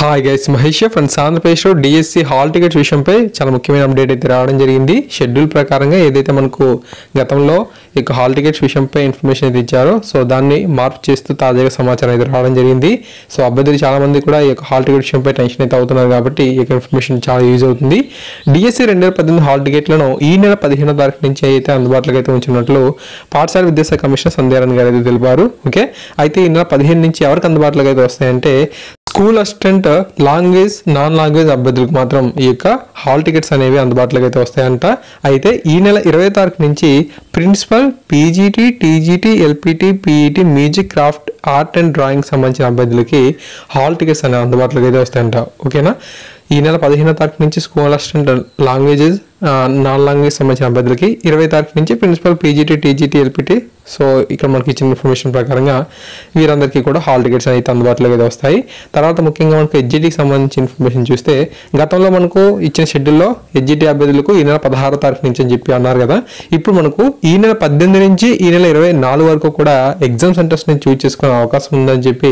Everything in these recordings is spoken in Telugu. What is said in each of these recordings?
హాయ్ గైస్ మహేష్ ఫ్రెండ్స్ ఆంధ్రప్రదేశ్లో డిఎస్సి హాల్ టికెట్స్ విషయంపై చాలా ముఖ్యమైన అప్డేట్ అయితే రావడం జరిగింది. షెడ్యూల్ ప్రకారంగా ఏదైతే మనకు గతంలో ఈ హాల్ టికెట్స్ విషయంపై ఇన్ఫర్మేషన్ అయితే ఇచ్చారో సో దాన్ని మార్పు చేస్తూ తాజాగా సమాచారం అయితే రావడం జరిగింది. సో అభ్యర్థులు చాలా మంది కూడా ఈ యొక్క హాల్ టికెట్ విషయంపై టెన్షన్ అయితే అవుతున్నారు కాబట్టి ఈ యొక్క ఇన్ఫర్మేషన్ చాలా యూజ్ అవుతుంది. డిఎస్సి రెండు వేల పద్దెనిమిది హాల్ టికెట్లను ఈ నెల పదిహేనో తారీఖు నుంచి అయితే అందుబాటులోకి అయితే ఉంచినట్లు పాఠశాల విద్యాశాఖ కమిషనర్ సంధ్యారాయణ గారు అయితే తెలిపారు. ఓకే అయితే ఈ నెల పదిహేను నుంచి ఎవరికి అందుబాటులోకి అయితే వస్తాయంటే school assistant language non language అభ్యర్థులకు మాత్రం ఈ యొక్క హాల్ టికెట్స్ అనేవి అందుబాటులోకి అయితే వస్తాయంట. అయితే ఈ నెల ఇరవై తారీఖు నుంచి principal PGT TGT LPT PET music craft art and drawing సంబంధించిన అభ్యర్థులకి హాల్ టికెట్స్ అనే అందుబాటులోకి అయితే వస్తాయంట. ఓకేనా? ఈ నెల పదిహేనో తారీఖు నుంచి school assistant languages non language సంబంధించిన అభ్యర్థులకి ఇరవై తారీఖు నుంచి principal PGT TGT LPT. So ఇక్కడ మనకి ఇచ్చిన ఇన్ఫర్మేషన్ ప్రకారంగా వీరందరికీ కూడా హాల్ టికెట్స్ అయితే అందుబాటులోకి అయితే వస్తాయి. తర్వాత ముఖ్యంగా మనకు హెచ్జిటీకి సంబంధించిన ఇన్ఫర్మేషన్ చూస్తే గతంలో మనకు ఇచ్చిన షెడ్యూల్లో హెచ్జిటీ అభ్యర్థులకు ఈ నెల పదహారో తారీఖు నుంచి అని చెప్పి అన్నారు కదా. ఇప్పుడు మనకు ఈ నెల పద్దెనిమిది నుంచి ఈ నెల ఇరవై నాలుగు వరకు కూడా ఎగ్జామ్ సెంటర్స్ నేను చూస్ చేసుకునే అవకాశం ఉందని చెప్పి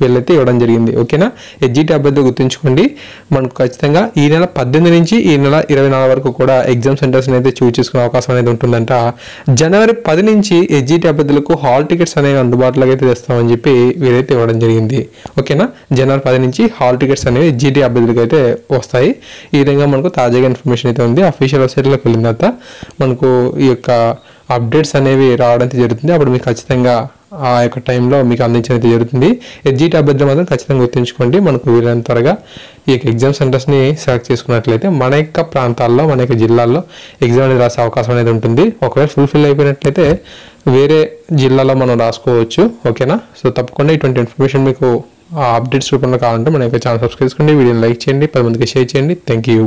వీళ్ళైతే ఇవ్వడం జరిగింది. ఓకేనా? హెచ్జిటి అభ్యర్థులు గుర్తుంచుకోండి. మనకు ఖచ్చితంగా ఈ నెల పద్దెనిమిది నుంచి ఈ నెల ఇరవై నాలుగు వరకు కూడా ఎగ్జామ్ సెంటర్స్ని అయితే చూస్ చేసుకునే అవకాశం అనేది ఉంటుందంట. జనవరి పది నుంచి హెచ్జిటి అభ్యర్థులకు హాల్ టికెట్స్ అనేవి అందుబాటులోకి అయితే తెస్తామని చెప్పి వీరైతే ఇవ్వడం జరిగింది. ఓకేనా? జనవరి పది నుంచి హాల్ టికెట్స్ అనేవి హెచ్జిటి అభ్యర్థులకు అయితే వస్తాయి. ఈ విధంగా మనకు తాజాగా ఇన్ఫర్మేషన్ అయితే ఉంది. అఫీషియల్ వెబ్సైట్లోకి వెళ్ళిన తర్వాత మనకు ఈ యొక్క అప్డేట్స్ అనేవి రావడం జరుగుతుంది. అప్పుడు మీకు ఖచ్చితంగా ఆ యొక్క టైంలో మీకు అందించడం జరుగుతుంది. ఎగ్జిట్ అభ్యర్థులు మాత్రం ఖచ్చితంగా గుర్తుంచుకోండి. మనకు వీలైనంత త్వరగా ఈ యొక్క ఎగ్జామ్ సెంటర్స్ని సెలెక్ట్ చేసుకున్నట్లయితే మన యొక్క ప్రాంతాల్లో మన యొక్క జిల్లాల్లో ఎగ్జామ్ అనేది రాసే అవకాశం అనేది ఉంటుంది. ఒకవేళ ఫుల్ఫిల్ అయిపోయినట్లయితే వేరే జిల్లాలో మనం రాసుకోవచ్చు. ఓకేనా? సో తప్పకుండా ఇటువంటి ఇన్ఫర్మేషన్ మీకు అప్డేట్స్ రూపంలో కావాలంటే మన యొక్క ఛానల్ సబ్స్క్రైబ్ చేసుకోండి. వీడియోని లైక్ చేయండి. పది మందికి షేర్ చేయండి. Thank you